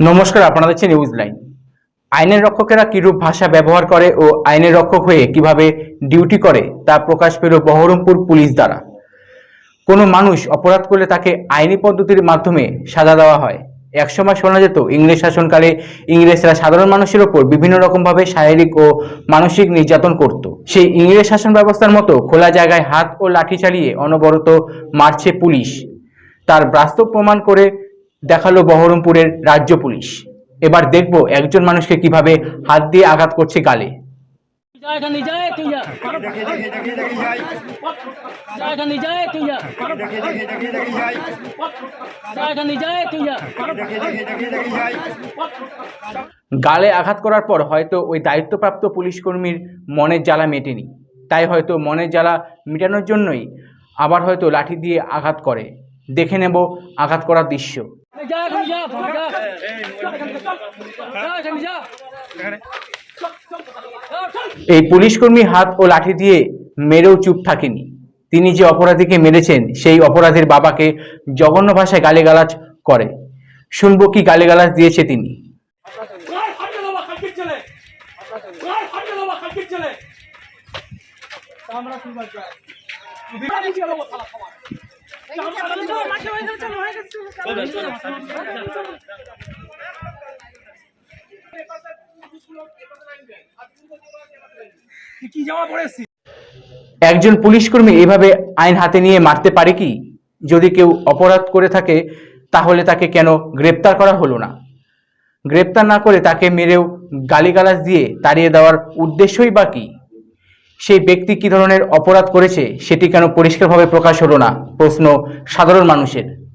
নমস্কার, আপনারা দেখছেন নিউজ লাইন আইনের রক্ষকেরা কিরূপ ভাষা ব্যবহার করে ও আইনের রক্ষক হয়ে কীভাবে ডিউটি করে, তা প্রকাশ পেল বহরমপুর পুলিশ দ্বারা। কোনো মানুষ অপরাধ করলে তাকে আইনি পদ্ধতির মাধ্যমে সাজা দেওয়া হয়। একসময় শোনা যেত, ইংরেজ শাসনকালে ইংরেজরা সাধারণ মানুষের ওপর বিভিন্ন রকমভাবে শারীরিক ও মানসিক নির্যাতন করত। সেই ইংরেজ শাসন ব্যবস্থার মতো খোলা জায়গায় হাত ও লাঠি চালিয়ে অনবরত মারছে পুলিশ। তার বাস্তব প্রমাণ করে দেখাল বহরমপুরের রাজ্য পুলিশ। এবার দেখব একজন মানুষকে কীভাবে হাত দিয়ে আঘাত করছে গালে। গালে আঘাত করার পর হয়তো ওই দায়িত্বপ্রাপ্ত পুলিশ কর্মীর মনের জ্বালা মেটেনি। তাই হয়তো মনের জ্বালা মেটানোর জন্যই আবার হয়তো লাঠি দিয়ে আঘাত করে। দেখে নেব আঘাত করার দৃশ্য। যা এখানে যা যা যা এখানে। যা এই পুলিশ কর্মী হাত ও লাঠি দিয়ে মেরেও চুপ থাকেনি। তিনি যে অপরাধীকে মেরেছেন সেই অপরাধীর বাবাকে জঘন্য ভাষায় গালিগালাজ করে। শুনব কি গালিগালাজ দিয়েছে তিনি। আমরা একজন পুলিশ কর্মী এভাবে আইন হাতে নিয়ে মারতে পারে কি? যদি কেউ অপরাধ করে থাকে, তাহলে তাকে কেন গ্রেপ্তার করা হলো না? গ্রেপ্তার না করে তাকে মেরেও গালিগালাজ দিয়ে তাড়িয়ে দেওয়ার উদ্দেশ্যই বা কি? সেই ব্যক্তি কি ধরনের অপরাধ করেছে, সেটি কেন পরিষ্কারভাবে প্রকাশ হলো না? প্রশ্ন সাধারণ মানুষের।